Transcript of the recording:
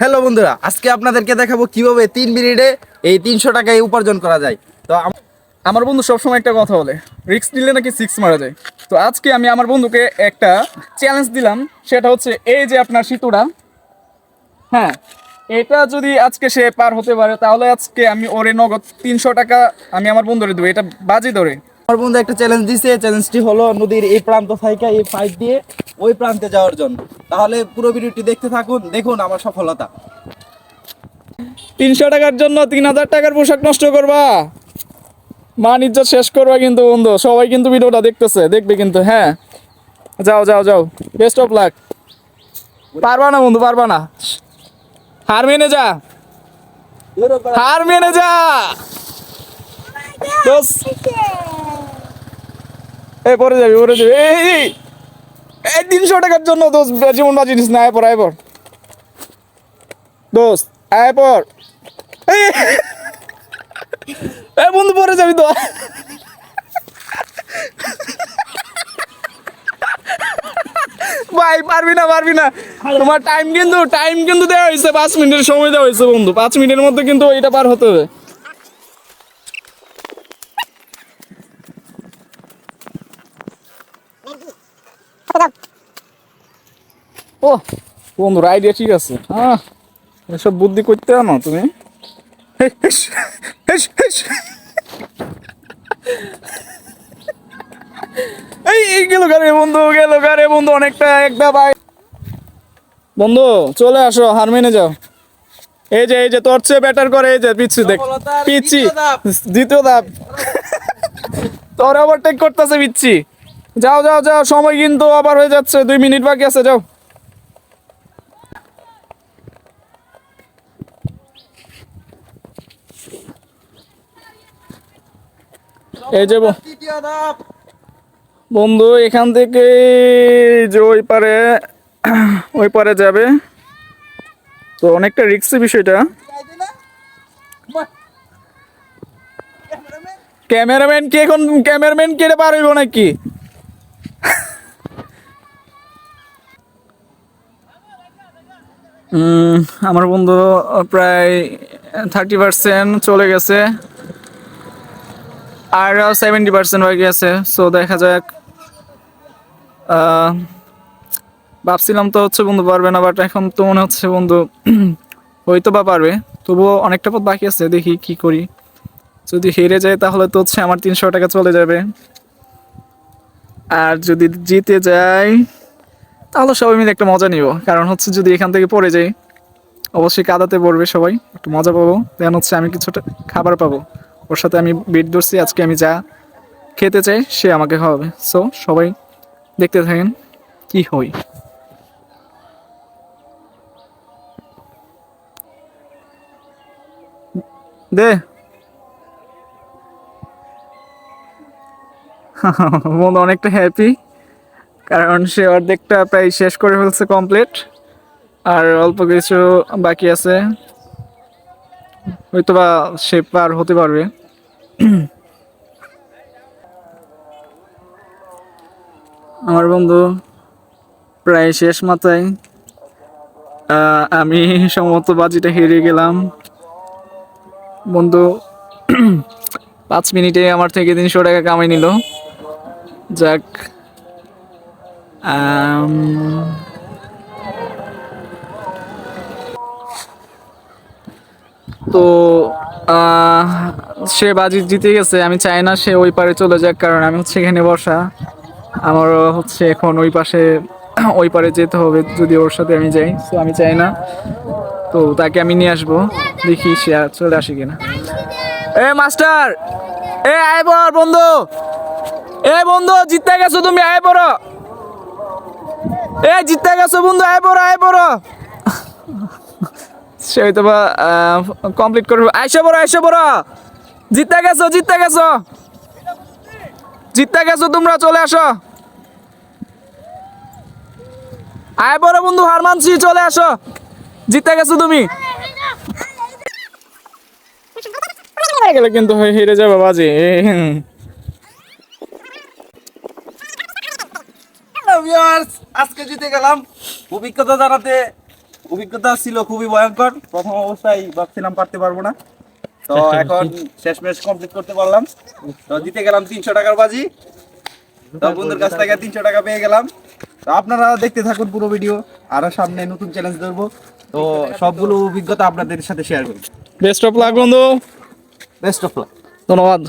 Hello বন্ধুরা, আজকে আপনাদেরকে দেখাবো কীভাবে তিন মিনিটে এই তিনশো টাকায় উপার্জন করা যায়। তো আমার বন্ধু সবসময় একটা কথা বলে রিস্ক নিলে নাকি সিক্স মারা যায়? তো আজকে আমি আমার বন্ধুকে একটা চ্যালেঞ্জ দিলাম, সেটা হচ্ছে এই যে আপনার সিতুরা। হ্যাঁ এটা যদি আজকে সে পার হতে পারে, তাহলে আজকে আমি ওরে নগদ তিনশো টাকা আমি আমার বন্ধুরে দেবো, এটা বাজি ধরে। আমার বন্ধু একটা চ্যালেঞ্জ দিছে চ্যালেঞ্জটি হলো নদীর এই প্রান্ত থেকে এই পাইপ দিয়ে ওই প্রান্তে যাওয়ার জন্য। তাহলে পুরো ভিডিওটি দেখতে থাকুন দেখুন আমার সফলতা। তিনশো টাকার জন্য তিন হাজার টাকার পোশাক নষ্ট করবা? মান ইজ্জত শেষ করবা কিন্তু বন্ধু সবাই কিন্তু ভিডিওটা দেখতেছে দেখবে কিন্তু হ্যাঁ? যাও যাও যাও বেস্ট অফ লাক পারবা না বন্ধু পারবা না। হার মেনে যা। হার মেনে যা পরে যাবি পরে যাবি। এই এই, তিনশো টাকার জন্য দোষ যেমন বাজি নিস না আয় পর আয় পর। দোস্ত আয় পর। এই বন্ধু পরে যাবি তো। ভাই পারবি না পারবি না। তোমার টাইম কিন্তু টাইম কিন্তু দেওয়া হয়েছে পাঁচ মিনিটের সময় দেওয়া হয়েছে বন্ধু। পাঁচ মিনিটের মধ্যে কিন্তু এটা পার হতে হবে। ও। বন্ধুর আইডিয়া ঠিক আছে। হ্যাঁ এসব বুদ্ধি করতে আনো তুমি। এই এই গেল গারে বন্ধু গেল গারে বন্ধু অনেকটা একটা বন্ধু চলে আসো হারমিনে যাও। এই যে এই যে তোর চেয়ে ব্যাটার করে এই যে পিচ্ছি দেখ। পিচ্ছি দ্বিতীয় ধাপ। তোর ওভারটেক করতেছে পিচ্ছি। যাও যাও যাও সময় কিন্তু আবার হয়ে যাচ্ছে দুই মিনিট বাকি আছে যাও। এই যে বন্ধু, এখান থেকে যে ওই পারে ওই পারে যাবে। তো অনেকটা রিক্সি বিষয়টা। ক্যামেরাম্যান কে এখন, ক্যামেরাম্যান কেটে পারইব নাকি? আমার বন্ধু প্রায় থার্টি পার্সেন্ট চলে গেছে। আর সেভেন্টি পার্সেন্ট হয়ে গেছে সো দেখা যাক। ভাবছিলাম তো হচ্ছে বন্ধু পারবে না বাট এখন তো মনে হচ্ছে বন্ধু হয়তো বা পারবে, তবুও অনেকটা পথ বাকি আছে, দেখি কি করি। যদি হেরে যায় তাহলে তো হচ্ছে আমার তিনশো টাকা চলে যাবে। আর যদি জিতে যাই তাহলে সবাই মিলে একটা মজা নিব, কারণ হচ্ছে যদি এখান থেকে পড়ে যাই, অবশ্যই কাদাতে পড়বে সবাই, একটু মজা পাবো দেন হচ্ছে আমি কিছুটা খাবার পাবো। ওর সাথে আমি বিট ধরছি, আজকে আমি যা খেতে চাই সে আমাকে খাওয়াবে। সো সবাই দেখতে থাকেন কি হই দে। বন্ধু অনেকটা হ্যাপি কারণ সে অর্ধেকটা প্রায় শেষ করে ফেলছে কমপ্লিট আর অল্প কিছু বাকি আছে। হয়তো বা সে পার হতে পারবে। আমার বন্ধু প্রায় শেষ মাথায়। আমি সম্ভবত বাজিটা হেরে গেলাম। বন্ধু, পাঁচ মিনিটে আমার থেকে তিনশো টাকা কামাই নিল। যাক তো সে বাজি জিতে গেছে, আমি চাই না সে ওই পারে চলে যাক, কারণ আমি হচ্ছে এখানে বসা। আমারও হচ্ছে এখন ওই পাশে, ওই পারে যেতে হবে, যদি ওর সাথে আমি যাই, তো আমি চাই না। তো তাকে আমি নিয়ে আসব, দেখি সে চলে আসে কিনা। এ, মাস্টার! এ, আয় পর বন্ধু! এ, বন্ধু, জিততে গেছো তুমি, আয় পড়ো। এ, জিততে গেছো বন্ধু, আয় পড়ো আয় পড়ো। সে হয়তো বা কমপ্লিট করবে। আইসে পড়ো আইসে পড়ো জিততে গেছো জিততে গেছো। গেছো, তোমরা চলে আসো। আয় পড়ো বন্ধু, হার মানছি, চলে আসো। জিততে গেছো তুমি। গেলে কিন্তু হেরে যাবে বাজে। আজকে জিতে গেলাম। অভিজ্ঞতা জানাতে অভিজ্ঞতা ছিল খুবই ভয়ঙ্কর। প্রথম অবস্থায় ভাবছিলাম পারতে পারব না। তো এখন শেষ। ম্যাচ কমপ্লিট করতে পারলাম। তো জিতে গেলাম তিনশো টাকার বাজি। তো বন্ধুর কাছ থেকে তিনশো টাকা পেয়ে গেলাম। তো আপনারা দেখতে থাকুন পুরো ভিডিও। আরও সামনে নতুন চ্যালেঞ্জ ধরবো। তো সবগুলো অভিজ্ঞতা আপনাদের সাথে শেয়ার করব। বেস্ট অফ লাক বন্ধু। বেস্ট অফ লাক ধন্যবাদ।